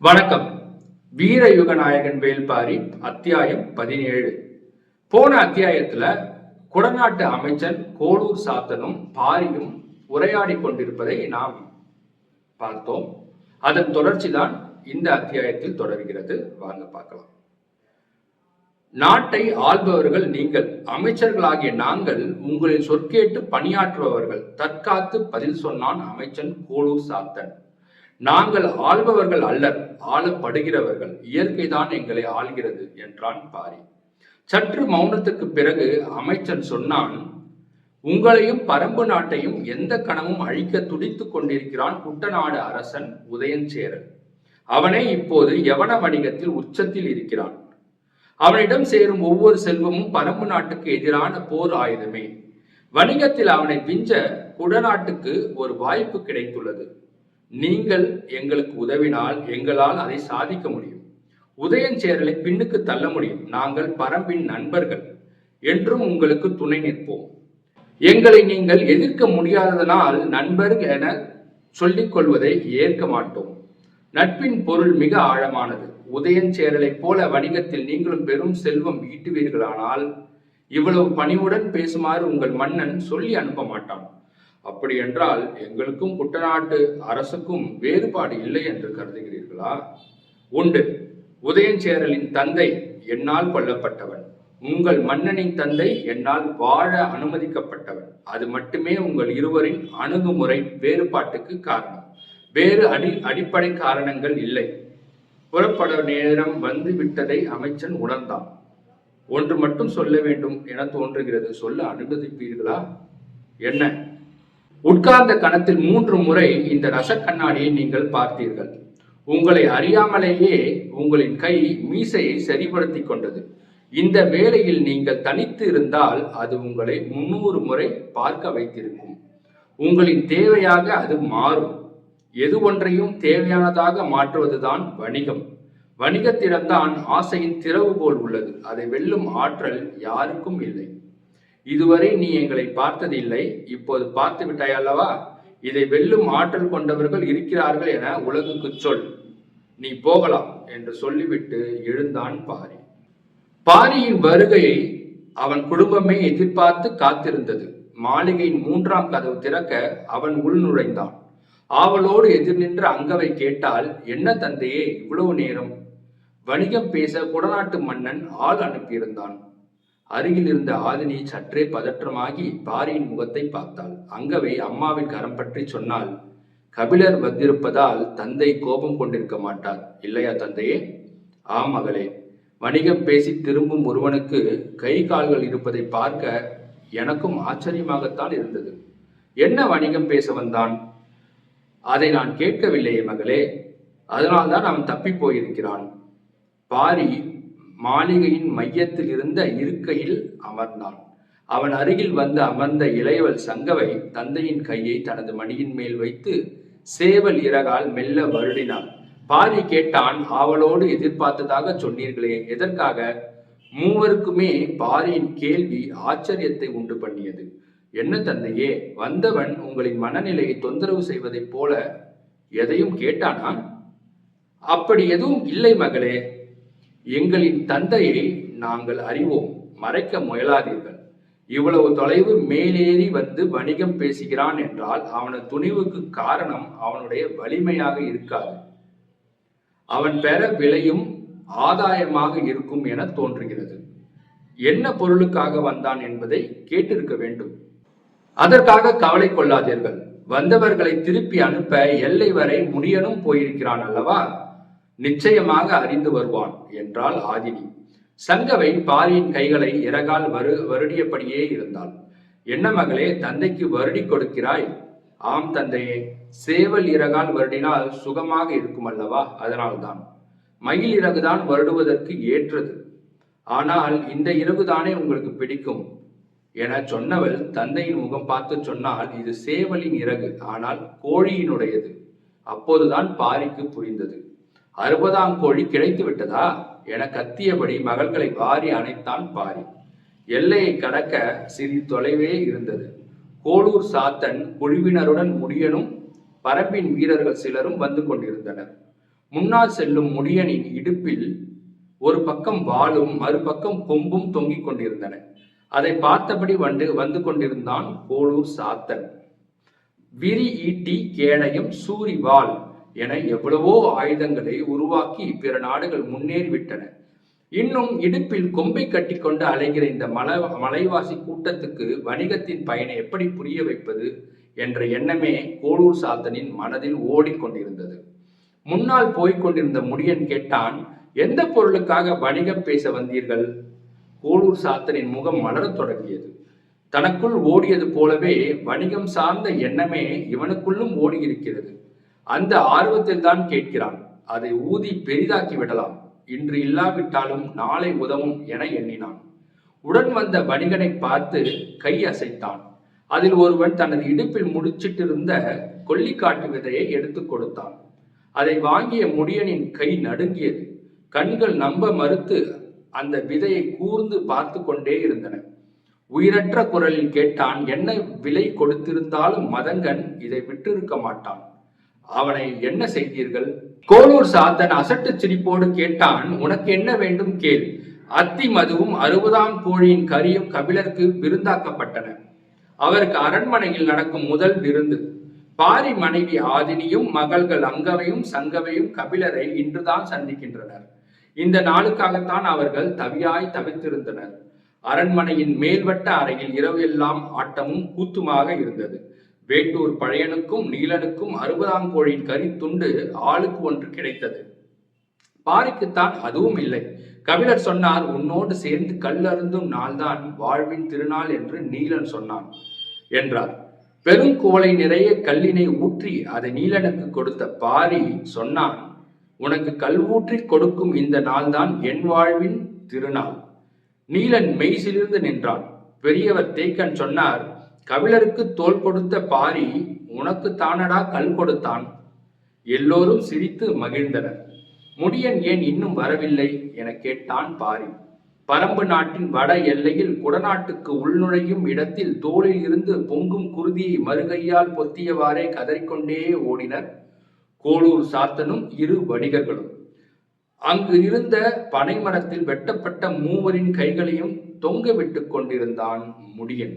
வணக்கம். வீரயுக நாயகன் வேல்பாரி அத்தியாயம் பதினேழு. போன அத்தியாயத்துல குடநாட்டு அமைச்சன் கோளூர் சாத்தனும் பாரியும் உரையாடி கொண்டிருப்பதை நாம் பார்த்தோம். அதன் தொடர்ச்சிதான் இந்த அத்தியாயத்தில் தொடர்கிறது. வாங்க பார்க்கலாம். நாட்டை ஆள்பவர்கள் நீங்கள் அமைச்சர்களாகிய நாங்கள் உங்களின் சொற்கேட்டு பணியாற்றுபவர்கள். தற்காத்து பதில் சொன்னான் அமைச்சன் கோளூர் சாத்தன். நாங்கள் ஆள்பவர்கள் அல்லர் ஆளப்படுகிறவர்கள். இயற்கைதான் எங்களை ஆள்கிறது என்றான் பாரி. சற்று மௌனத்துக்கு பிறகு அமைச்சன் சொன்னான் உங்களையும் பரம்பு நாட்டையும் எந்த கணமும் அழிக்க துடித்துக் கொண்டிருக்கிறான் குட்டநாடு அரசன் உதயஞ்சேரன். அவனே இப்போது யவன வணிகத்தில் உச்சத்தில் இருக்கிறான். அவனிடம் சேரும் ஒவ்வொரு செல்வமும் பரம்பு நாட்டுக்கு எதிரான போர் ஆயுதமே. வணிகத்தில் அவனை விஞ்ச குடநாட்டுக்கு ஒரு வாய்ப்பு கிடைத்துள்ளது. நீங்கள் எங்களுக்கு உதவினால் எங்களால் அதை சாதிக்க முடியும். உதயஞ்சேரலை பின்னுக்கு தள்ள முடியும். நாங்கள் பரம்பின் நண்பர்கள். என்றும் உங்களுக்கு துணை நிற்போம். எங்களை நீங்கள் எதிர்க்க முடியாததனால் நண்பர் என சொல்லிக் கொள்வதை ஏற்க மாட்டோம். நட்பின் பொருள் மிக ஆழமானது. உதயஞ்சேரலைப் போல வணிகத்தில் நீங்களும் பெரும் செல்வம் ஈட்டுவீர்களானால் இவ்வளவு பணிவுடன் பேசுமாறு உங்கள் மன்னன் சொல்லி அனுப்ப மாட்டான். அப்படி என்றால் எங்களுக்கும் குட்டநாட்டு அரசுக்கும் வேறுபாடு இல்லை என்று கருதுகிறீர்களா? உண்டு. உதயஞ்சேரலின் தந்தை என்னால் கொல்லப்பட்டவன். உங்கள் மன்னனின் தந்தை என்னால் வாழ அனுமதிக்கப்பட்டவன். அது மட்டுமே உங்கள் இருவரின் அணுகுமுறை வேறுபாட்டுக்கு காரணம். வேறு அடி அடிப்படை காரணங்கள் இல்லை. புறப்பட நேரம் வந்து விட்டதை அமைச்சன் உணர்ந்தான். ஒன்று மட்டும் சொல்ல வேண்டும் என தோன்றுகிறது. சொல்ல அனுமதிப்பீர்களா? என்ன? உட்கார்ந்த கணத்தில் மூன்று முறை இந்த ரச கண்ணாடியை நீங்கள் பார்த்தீர்கள். உங்களை அறியாமலேயே உங்களின் கை மீசையை சரிப்படுத்தி கொண்டது. இந்த வேளையில் நீங்கள் தனித்து இருந்தால் அது உங்களை முன்னூறு முறை பார்க்க வைத்திருக்கும். உங்களின் தேவையாக அது மாறும். எது ஒன்றையும் தேவையானதாக மாற்றுவதுதான் வணிகம். வணிகத்திடம்தான் ஆசையின் திறவுகோல் உள்ளது. அதை வெல்லும் ஆற்றல் யாருக்கும் இல்லை. இதுவரை நீ எங்களை பார்த்ததில்லை இப்போது பார்த்து விட்டாய் அல்லவா இதை வெல்லும் ஆற்றல் கொண்டவர்கள் இருக்கிறார்கள் என உலகுக்கு சொல். நீ போகலாம் என்று சொல்லிவிட்டு எழுந்தான் பாரி. பாரியின் வருகையை அவன் குடும்பமே எதிர்பார்த்து காத்திருந்தது. மாளிகையின் மூன்றாம் கதவு திறக்க அவன் உள் நுழைந்தான். ஆவலோடு எதிர் நின்ற அங்கவை கேட்டால் என்ன தந்தையே இவ்வளவு நேரம்? வணிகம் பேச குடநாட்டு மன்னன் ஆள் அனுப்பியிருந்தான். அருகில் இருந்த ஆதினி சற்றே பதற்றமாகி பாரியின் முகத்தை பார்த்தாள். அங்கவை அம்மாவின் கரம் பற்றி சொன்னால் கபிலர் வந்திருப்பதால் தந்தை கோபம் கொண்டிருக்க மாட்டார். இல்லையா தந்தையே? ஆம் மகளே. வணிகம் பேசி திரும்பும் ஒருவனுக்கு கை கால்கள் இருப்பதை பார்க்க எனக்கும் ஆச்சரியமாகத்தான் இருந்தது. என்ன வணிகம் பேச வந்தான்? அதை நான் கேட்கவில்லையே மகளே. அதனால்தான் அவன் தப்பி போயிருக்கிறான். பாரி மாளிகையின் மையத்தில் இருந்த இருக்கையில் அமர்ந்தான். அவன் அருகில் வந்து அமர்ந்த இளையவள் சங்கவை தந்தையின் கையை தனது மடியின் மேல் வைத்து சேவல் இறகால் மெல்ல வருடினான். பாரி கேட்டான் ஆவலோடு எதிர்பார்த்ததாக சொன்னீர்களே எதற்காக? மூவருக்குமே பாரியின் கேள்வி ஆச்சரியத்தை உண்டு பண்ணியது. என்ன தந்தையே வந்தவன் உங்களின் மனநிலையை தொந்தரவு செய்வதைப் போல எதையும் கேட்டானா? அப்படி எதுவும் இல்லை மகளே எங்களின் தந்தையை நாங்கள் அறிவோம். மறைக்க முயலாதீர்கள். இவ்வளவு தொலைவு மேலேறி வந்து வணிகம் பேசுகிறான் என்றால் அவனது துணிவுக்கு காரணம் அவனுடைய வலிமையாக இருக்காது. அவன் பெற விலையும் ஆதாயமாக இருக்கும் என தோன்றுகிறது. என்ன பொருளுக்காக வந்தான் என்பதை கேட்டிருக்க வேண்டும். அதற்காக கவலை கொள்ளாதீர்கள். வந்தவர்களை திருப்பி அனுப்ப எல்லை வரை முடியனும் போயிருக்கிறான் அல்லவா? நிச்சயமாக அறிந்து வருவான் என்றாள் ஆதினி. சங்கவை பாரியின் கைகளை இறகால் வரு வருடியபடியே இருந்தாள். என்ன மகளே தந்தைக்கு வருடி கொடுக்கிறாய்? ஆம் தந்தையே சேவல் இறகால் வருடினால் சுகமாக இருக்கும் அல்லவா அதனால்தான். மயில் இறகுதான் வருடுவதற்கு ஏற்றது. ஆனால் இந்த இறகுதானே உங்களுக்கு பிடிக்கும்? என சொன்னவள் தந்தையின் முகம் பார்த்து சொன்னால் இது சேவலின் இறகு ஆனால் கோழியினுடையது. அப்போதுதான் பாரிக்கு புரிந்தது. அறுபதாம் கோழி கிடைத்து விட்டதா? என கத்தியபடி மகள்களை வாரி அணைத்தான் பாரி. எல்லையை கடக்க சிறிது தொலைவே இருந்தது. கோளூர் சாத்தன் குழுவினருடன் முடியனும் பரப்பின் வீரர்கள் சிலரும் வந்து கொண்டிருந்தனர். முன்னால் செல்லும் முடியனின் இடுப்பில் ஒரு பக்கம் வாளும் மறுபக்கம் கொம்பும் தொங்கிக் கொண்டிருந்தன. அதை பார்த்தபடி வந்து வந்து கொண்டிருந்தான் கோளூர் சாத்தன். விரி ஈட்டி கேடயம் சூரிவாள் என எவ்வளவோ ஆயுதங்களை உருவாக்கி பிற நாடுகள் முன்னேறிவிட்டன. இன்னும் இடுப்பில் கொம்பை கட்டிக்கொண்டு அலைகிற இந்த மலை மலைவாசி கூட்டத்துக்கு வணிகத்தின் பயனை எப்படி புரிய வைப்பது என்ற எண்ணமே கோளூர் சாத்தனின் மனதில் ஓடிக்கொண்டிருந்தது. முன்னால் போய்க் கொண்டிருந்த முடியன் கேட்டான் எந்த பொருளுக்காக வணிகம் பேச வந்தீர்கள்? கோளூர் சாத்தனின் முகம் மலரத் தொடங்கியது. தனக்குள் ஓடியது போலவே வணிகம் சார்ந்த எண்ணமே இவனுக்குள்ளும் ஓடியிருக்கிறது. அந்த ஆர்வத்தில் தான் கேட்கிறான். அதை ஊதி பெரிதாக்கி விடலாம். இன்று இல்லாவிட்டாலும் நாளை உதவும் என எண்ணினான். உடன் வந்த வணிகனை பார்த்து கை அசைத்தான். அதில் ஒருவன் தனது இடுப்பில் முடிச்சிட்டிருந்த கொல்லிக்காட்டு விதையை எடுத்துக் கொடுத்தான். அதை வாங்கிய முடியனின் கை நடுங்கியது. கண்கள் நம்ப மறுத்து அந்த விதையை கூர்ந்து பார்த்து கொண்டே இருந்தன. உயிரற்ற குரலில் கேட்டான் என்ன விலை கொடுத்திருந்தாலும் மதங்கன் இதை விட்டிருக்க மாட்டான். அவனை என்ன செய்தீர்கள்? கோளூர் சாத்தன் அசட்டு சிரிப்போடு கேட்டான் உனக்கு என்ன வேண்டும் கேள். அத்தி மதுவும் அறுபதாம் கோழியின் கரியும் கபிலருக்கு விருந்தாக்கப்பட்டன. அவருக்கு அரண்மனையில் நடக்கும் முதல் விருந்து. பாரி மனைவி ஆதினியும் மகள்கள் அங்கவையும் சங்கவையும் கபிலரை இன்றுதான் சந்திக்கின்றனர். இந்த நாளுக்காகத்தான் அவர்கள் தவியாய் தவித்திருந்தனர். அரண்மனையின் மேல்வட்ட அறையில் இரவு எல்லாம் ஆட்டமும் கூத்துமாக இருந்தது. வேட்டூர் பழையனுக்கும் நீலனுக்கும் அறுபதாம் கோழியின் கறி துண்டு ஆளுக்கு ஒன்று கிடைத்தது. பாரிக்குத்தான் அதுவும் இல்லை. கபிலர் சொன்னார் உன்னோடு சேர்ந்து கல்லருந்தும் நாள்தான் வாழ்வின் திருநாள் என்று நீலன் சொன்னான் என்றார். பெருங்குவளை நிறைய கல்லினை ஊற்றி அதை நீலனுக்கு கொடுத்த பாரி சொன்னான் உனக்கு கல்வூற்றி கொடுக்கும் இந்த நாள்தான் என் வாழ்வின் திருநாள். நீலன் மெய்சிலிருந்து நின்றான். பெரியவர் தேக்கன் சொன்னார் கபிலருக்கு தோல் கொடுத்த பாரி உனக்கு தானடா கல் கொடுத்தான்? எல்லோரும் சிரித்து மகிழ்ந்தனர். முடியன் ஏன் இன்னும் வரவில்லை? என கேட்டான் பாரி. பரம்பு நாட்டின் வட எல்லையில் குடநாட்டுக்கு உள்நுழையும் இடத்தில் தோளில் இருந்து பொங்கும் குருதியை மறுகையால் பொத்தியவாறே கதறிக்கொண்டே ஓடினர் கோளூர் சாத்தனும் இரு வணிகர்களும். அங்கு இருந்த பனைமரத்தில் வெட்டப்பட்ட மூவரின் கைகளையும் தொங்க விட்டு கொண்டிருந்தான் முடியன்.